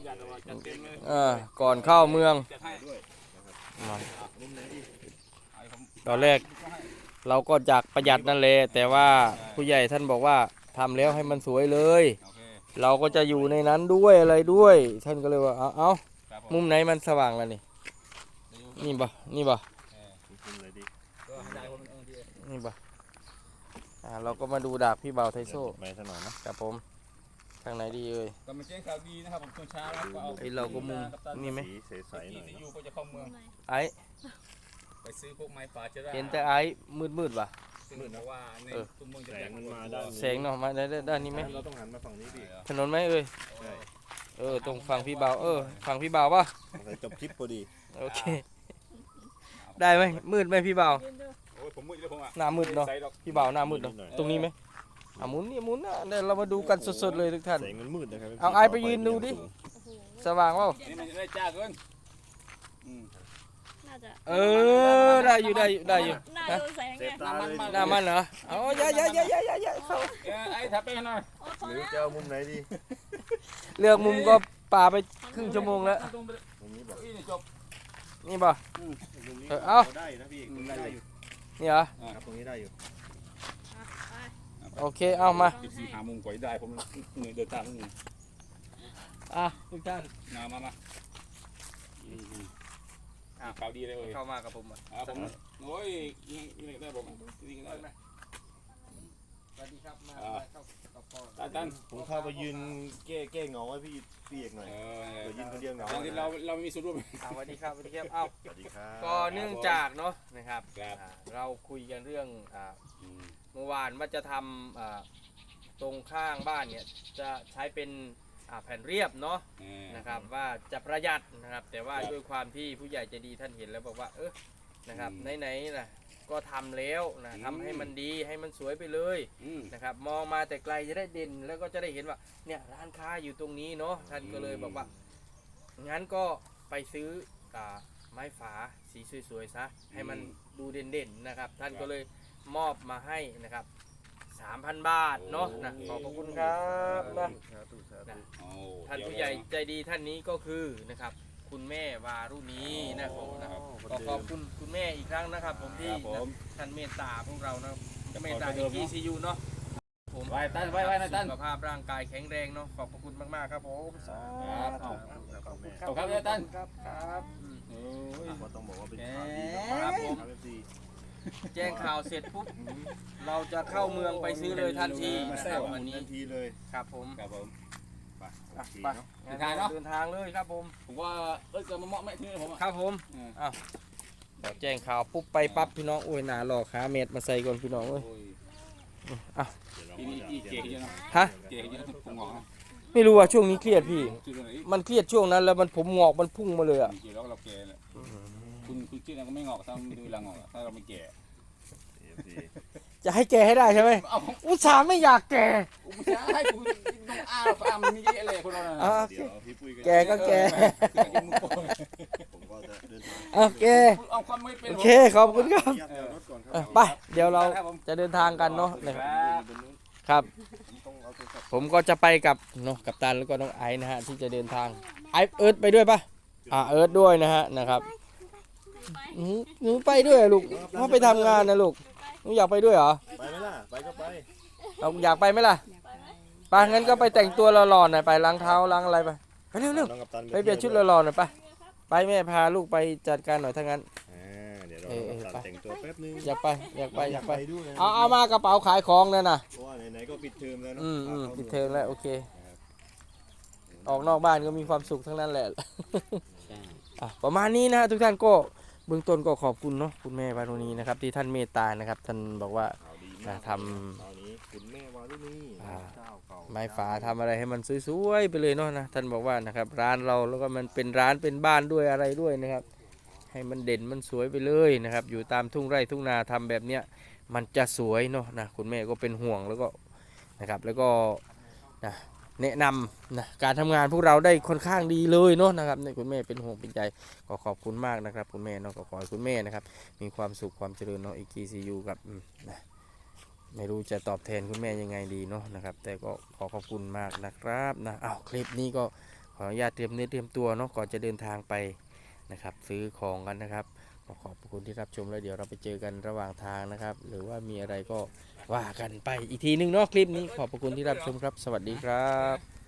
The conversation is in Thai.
ประหยัดเอาไว้จัดเต็มเลยเออก่อนเข้าเมืองจัดให้ด้วยมามุมไหนดีไอ้ผมตอนแรกเราก็อยากประหยัดนั่นแหละแต่ว่าผู้ใหญ่ท่านบอกว่าทำแล้วให้มันสวยเลยโอเคเราก็จะอยู่ในนั้นด้วยอะไรด้วย ท่านก็เลยว่าเอาเอาครับผมมุมไหนมันสว่างแล้วนี่นี่บ่นี่บ่มุมไหนดีก็ให้ได้คนเออดีนี่บ่อ่าเราก็มาดูดาบพี่เบาไทโซ่ไปถนนนะครับผม ทางไหนดีเอ่ยก็มาแจ้งข่าวดีนะครับผมช่วงเช้าแล้วก็เอาไอ้เราก็มุ่งนี่ไหม สีใสๆหน่อยที่เนอยู่อะก็จะเข้าเมืองไอ้ไปซื้อพวกไม้ป่าจะได้เห็นแต่ไอ้มืดมืดๆว่ะ ซึ่งเพราะว่าในเออตัวเมืองจะแสแตงกมันมาด้านแสงเนาะมาได้ด้านนี้ไหมเราต้องหันมาฝั่งนี้ดิถนนไหมเอ่ย ใช่เออตรงฝั่งพี่เบาเออฝั่งพี่เบาป่ะ สงสัยจบคลิปพอดี โอเค ได้ไหมมืดไหมพี่เบาโอ้ยผมมืดแล้วผมอะหน้ามืดเนาะ ใส่ดอกพี่เบาหน้ามืดเนาะ ตรงนี้ไหม อะหมุนนี่หมุนนะเดี๋ยวเรามาดูกันสดๆเลยทุกท่าน แสงมันมืดนะครับเอาไอ้ไปยืนดูดิ สว่างเปล่านี่มันจะได้จ้าเกินอืมน่าจะเออได้อยู่ได้อยู่ได้อยู่น่าฮะโดนแสงเซไงฟตาเลยหน้ามันเหรอเอาอย่าอย่าอย่าอย่าอย่าอย่าเข้าเอ้ยไอ้ทับไปให้หน่อยโอ้พอหรือแล้วจะเอามุมไหนดีเลือกมุมก็ป่าไปครึ่งชั่วโมงแล้วตรงไปเลยมุมนี้บอกเอ้ยนี่จบ นี่ป่ะ มุมนี้เออเอา ได้นะพี่ตรงนี้ได้อยู่นี่เหรอ ครับตรงนี้ได้อยู่อะไป โอเคเอามาสิบสี่หามุมกว่าจะได้ผมเหนื่อยเดินทางนี่อะทุกท่านมามามาอืมอืมอ่าข่าวดีเลยเว้ยเข้ามากับผมอะ อ่าผมโอ้ยนี่นี่ได้ผมนี่ก็ได้ไหม สวัสดีครับมา อ่า เข้ากับพ่อ ตันตันผมเข้าไปยืนแก้แก้เงาให้พี่พี่เอกหน่อยเออเดี๋ยวยืนคนเดียวเหงาตอนที่เราเราไม่มีส่วนร่วม อ่าสวัสดีครับสวัสดีครับเอ้าสวัสดีครับก็เนื่องจากเนาะนะครับครับ อ่าเราคุยกันเรื่องอ่าอืมเมื่อวานว่าจะทำอ่าตรงข้างบ้านเนี่ยจะใช้เป็นอ่าแผ่นเรียบเนาะ เออ นะครับว่าจะประหยัดนะครับแต่ว่าครับ ด้วยความที่ผู้ใหญ่ใจดีท่านเห็นแล้วบอกว่าเออ นะครับอืมไหนๆนะก็ทำแล้วนะอืมทำให้มันดีให้มันสวยไปเลยอืม นะครับ มองมาแต่ไกลจะได้เด่นแล้วก็จะได้เห็นว่าเนี่ยร้านค้าอยู่ตรงนี้เนาะท่านก็เลยบอกว่า งั้นก็ไปซื้ออ่าไม้ฝาสีสวยๆซะให้มันดูเด่นๆนะครับ ท่านก็เลยมอบมาให้นะครับ 3,000 บาทเนาะนะขอบพระคุณครับนะ สาธุสาธุ โอ้ท่านเดี๋ยวผู้ใหญ่ใจดีท่านนี้ก็คือนะครับ คุณแม่วารุณีนะครับผมนะครับก็ขอบคุณคุณแม่อีกครั้งนะครับ ผมคที่รับผมท่านเมตตาพวกเรานะก็เมตตาอีกีซียูเนาะผมไว้ตั้นไว้ไว้นะตั้น สุขภาพร่างกายแข็งแรงเนาะขอบพระคุณมากๆครับผมสาครับธุขอบคุณขแม่อบคุณขอบคุณครับตั้น ครับครับอืม โอ้ย ก็ต้องบอกว่าเป็นแหมข่าวดีครับผมครับ FC แจ้งข่าวเสร็จปุ๊บเราจะเข้าเมืองไปซื้อเลยทันทีนะครับวันนี้ ทันทีเลย ครับผม ครับผมไป โออะเคไปเนาะ เดินทางเนอะ เดินทางเลยครับผมผมว่าเอ้ยจะมาเหมาะไหมที่นี่ผมอะ ครับผมเอออ้าวเดี๋ยวแจ้งข่าวปุ๊บไปปั๊บพี่น้องโอ้ยหนาหลอกขาเม็ดมาใส่ก่อนพี่น้องเอ้ยโอ้ยอะที่นี่อีเก๋เยอะนะฮะเก๋เยอะผมงอกนะไม่รู้ว่าช่วงนี้เครียดพี่ ชื่ออะไรอีกมันเครียดช่วงนั้นแล้วมันผมงอกมันพุ่งมาเลยอะเก๋แล้วก็เราแก่แหละคุณคุณชื่อนั้นก็ไม่งอกถ้าไม่ดูเวลางอกอะถ้าเราไม่แก่ FC จะให้แกให้ได้ใช่ไหมเอ้าอุตส่าห์ไม่อยากแกผมไม่ใช่ให้คุณต้องอ้าวอ้าวมันมีเยอะเลยคนเราน่ะอะเดี๋ยวพี่ปุ้ยแกก็แกผมก็จะเดินทางโอเคเอาความไม่เป็นโอเคขอบคุณครับเดี๋ยวรถก่อนครัเออไปเดี๋ยวเราจะเดินทางกันเนาะนะครับบนนู้นครับ ผมต้องเอาโทรศัพท์ ผมก็จะไปกับเนาะกับตันแล้วก็น้องไอซ์นะฮะที่จะเดินทางไอซ์เอิร์ธไปด้วยปะอ่าเอิร์ธด้วยนะฮะนะครับหนูหนูไปด้วยเหรอลูกพ่อไปทำงานนะลูก หนูอยากไปด้วยเหรอ ไปไหมล่ะ ไปก็ไปเราอยากไปไหมล่ะไปงั้นก็ไปแต่งตัวหล่อๆหน่อยไปล้างเท้าล้างอะไรไปไปเร็วน้องกัปตันๆไปเปลี่ยนชุดหล่อๆหน่อยไปไปแม่พาลูกไปจัดการหน่อยถ้างั้น อ่าเดี๋ยวเราเออเออกัปไปตันแต่งตัวแป๊บนึงอยากไปอยากไปอยากไป ด้วยนะเอาเอามากระเป๋าขายของนั่นน่ะเพราะว่าไหนๆก็ปิดเทอมแล้วเนาะอืมอืมพาข้าปิดเทอมแล้วโอเคครับออกนอกบ้านก็มีความสุขทั้งนั้นแหละ อะประมาณนี้นะฮะทุกท่านก็เบื้องต้นก็ขอบคุณเนาะคุณแม่วารุณีนะครับ ที่ท่านเมตตานะครับ ท่านบอกว่า ข่าวดีมากทำคราวนี้คุณแม่วารุณีเจ้าเก่าไม้ฝาทำอะไรให้มันสวยๆไปเลยเนาะนะท่านบอกว่านะครับ ร้านเราแล้วก็มันเป็นร้านเป็นบ้านด้วยอะไรด้วยนะครับ ให้มันเด่นมันสวยไปเลยนะครับ อยู่ตามทุ่งไร่ทุ่งนาทำแบบเนี้ยมันจะสวยเนาะนะคุณแม่ก็เป็นห่วงแล้วก็นะครับ แล้วก็นะ แนะนำนะการทำงานพวกเราได้ค่อนข้างดีเลยเนาะนะครับเนี่ยคุณแม่เป็นห่วงเป็นใจก็ขอบคุณมากนะครับ คุณแม่เนาะก็ขอให้คุณแม่นะครับ มีความสุขความเจริญเนาะอีกีซียูกับนะไม่รู้จะตอบแทนคุณแม่ยังไงดีเนาะนะครับ แต่ก็ขอขอบคุณมากนะครับนะอ้าวคลิปนี้ก็ขออนุญาตเตรียมเนื้อเตรียมตัวเนาะก่อนจะเดินทางไปนะครับ ซื้อของกันนะครับ ขอขอบคุณที่รับชมแล้วเดี๋ยวเราไปเจอกันระหว่างทางนะครับ หรือว่ามีอะไรก็ว่ากันไปอีกทีหนึงเนาะคลิปนี้ขอบคุณที่รับชมครับ สวัสดีครับ